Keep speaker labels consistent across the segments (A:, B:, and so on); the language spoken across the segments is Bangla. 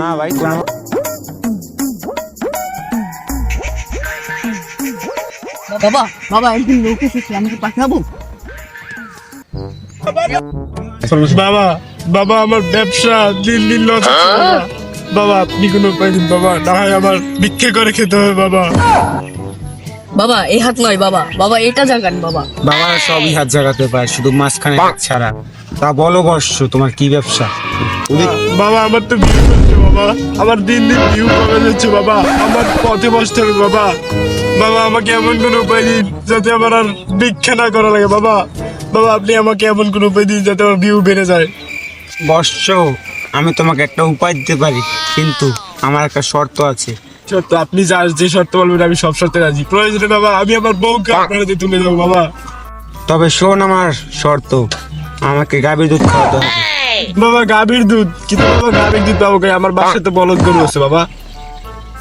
A: না ভাই কোনো
B: বাবা বাবা একদিন লোক এসেছে আমাকে পাঠাবো?
C: বাবা বাবা আমার ব্যবসা দিন দিন লস বাবা। বাবা আপনি কোনো উপায় দিন বাবা। না হয় আমার ভিক্ষে করে খেতে হবে বাবা।
B: বাবা এই হাত নয় বাবা। বাবা এটা জাগান বাবা।
A: বাবা সবই হাত জাগাতে পারে শুধু মাঝখানে হাত ছাড়া। তা বলো বর্ষ তোমার কি ব্যবসা?
C: বাবা আমার তো ভিউ হচ্ছে বাবা। আমার দিন দিন ভিউ কমে যাচ্ছে বাবা। আমার পথে বসতে হবে বাবা। বাবা আমাকে এমন কোনো উপায় দিন যাতে আমার আর ভিক্ষা না করা লাগে বাবা। বাবা আপনি আমাকে এমন কোনো উপায় দিন যাতে আমার ভিউ বেড়ে যায়।
A: বর্ষ আমি তোমাকে একটা উপায় দিতে পারি কিন্তু আমার একটা শর্ত আছে।
C: সত্য আপনি যা যে শর্ত বলবেন আমি সব শর্তে রাজি। প্রয়োজনে বাবা আমি আমার বউকে আপনার হাতে তুলে দেবো বাবা।
A: তবে শোন আমার শর্ত আমাকে গাভীর দুধ খাওয়াতে হবে।
C: বাবা গাভীর দুধ? কিন্তু বাবা গাভীর দুধ পাবো কই? আমার বাসায় তো বলদ গরু আছে বাবা।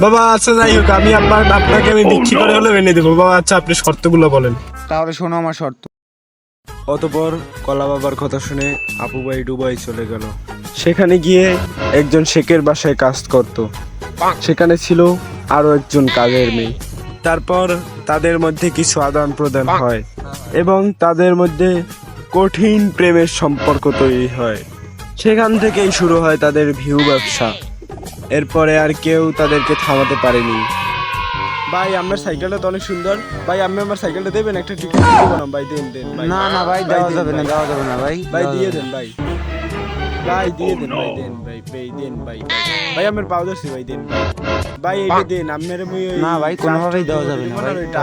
C: বাবা আচ্ছা যাই হোক আমি আপনার আপনাকে আমি বিক্রি করে হলেও এনে দেবো। বাবা আচ্ছা আপনি শর্তগুলো বলেন।
A: তাহলে শোনো আমার শর্ত।
C: অতপর কলা বাবার কথা শুনে আপু ভাই ডুবাই চলে গেল। সেখানে গিয়ে একজন শেখের বাসায় কাজ করত। সেখানে ছিল আরও একজন কাজের মেয়ে। তারপর তাদের মধ্যে কিছু আদান প্রদান হয় এবং তাদের মধ্যে কঠিন প্রেমের সম্পর্ক তৈরি হয়। সেখান থেকেই শুরু হয় তাদের ভিউ ব্যবসা। এরপরে আর কেউ তাদেরকে থামাতে পারেনি। ভাই আপনার সাইকেলটা তো অনেক সুন্দর। ভাই আপনি আমার সাইকেলটা দেবেন? একটা টিকিট দেবো না ভাই দেন দেন
A: না না ভাই দেওয়া যাবে না। দেওয়া যাবে না ভাই।
C: ভাই দিয়ে দেন ভাই। ভাই দিয়ে দেন ভাই দেন ভাই ভাই দেন ভাই ভাই আমার পাও দছি ভাই দেন ভাই ভাই দেন মুই ওই
A: না ভাই, কোনোভাবেই দেওয়া যাবে না ভাই,
C: এটা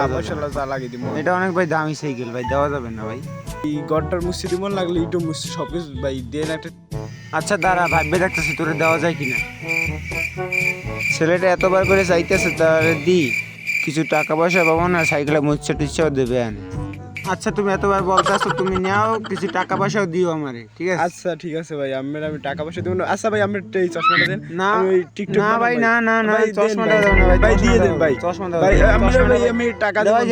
C: দিব
A: অনেক ভাই দামি সাইকেল ভাই দেওয়া যাবে না ভাই।
C: এই গড়টার মুসি লাগলে ইটো মুসি সব কিছু ভাই দেন একটা
A: আচ্ছা দাঁড়া ভাববে দেখতেছি তোরে দেওয়া যায় কিনা। ছেলেটা এতবার করে চাইতেছে তাহলে দি কিছু টাকা পয়সা পাবো না সাইকেলে মুচ্ছে টুচ্ছেও দেবে আনে। আচ্ছা তুমি এতবার বলতেছো তুমি নাও কিছু টাকা পয়সাও দিও আমারে ঠিক আছে?
C: আচ্ছা ঠিক আছে ভাই আমার আমি টাকা পয়সা দেব না। আচ্ছা ভাই আপনি এই চশমাটা দেন।
A: না,
C: আমি টিকটক
A: না ভাই, না, না, না, চশমাটা। দাও না ভাই,
C: ভাই দিয়ে দেন ভাই।
A: চশমাটা দাও,
C: ভাই ভাই আমি টাকা দেব ভাই।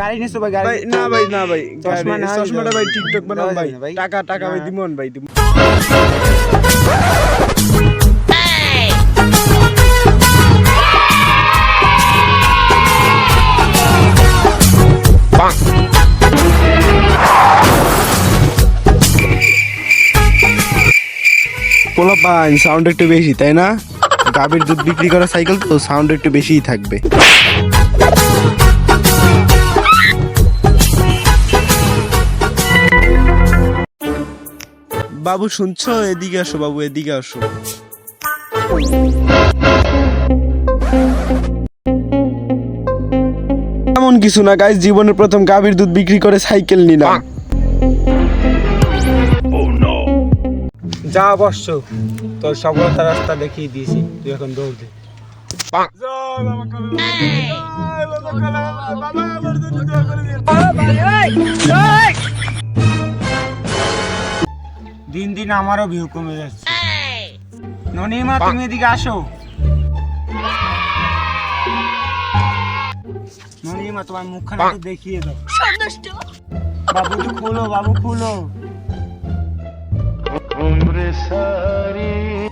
A: গাড়ি নিছো ভাই গাড়ি।
C: না ভাই না ভাই
A: চশমা না,
C: চশমাটা ভাই টিকটক
A: যাবে
C: ভাই। টাকা টাকা ভাই। দিমন ভাই দিব পোলা পান সাউন্ড একটু বেশি তাই না? গাভীর দুধ বিক্রি করা সাইকেল তো সাউন্ড একটু বেশিই থাকবে। বাবু শুনছো? এদিকে আসো বাবু এদিকে আসো। এমন কিছু না গাইজ জীবনের প্রথম গাভীর দুধ বিক্রি করে সাইকেল নিলাম।
A: যা বর্ষ তোর সফলতা রাস্তা দেখিয়ে দিয়েছি তুই এখন দৌড় দে। দিন। দিন আমারও ভিউ কমে যাচ্ছে। ননিমা তুমি এদিকে আসো। ননিমা তোমার মুখখানা দেখিয়ে দাও। বাবু খোলো বাবু খোলো। सारी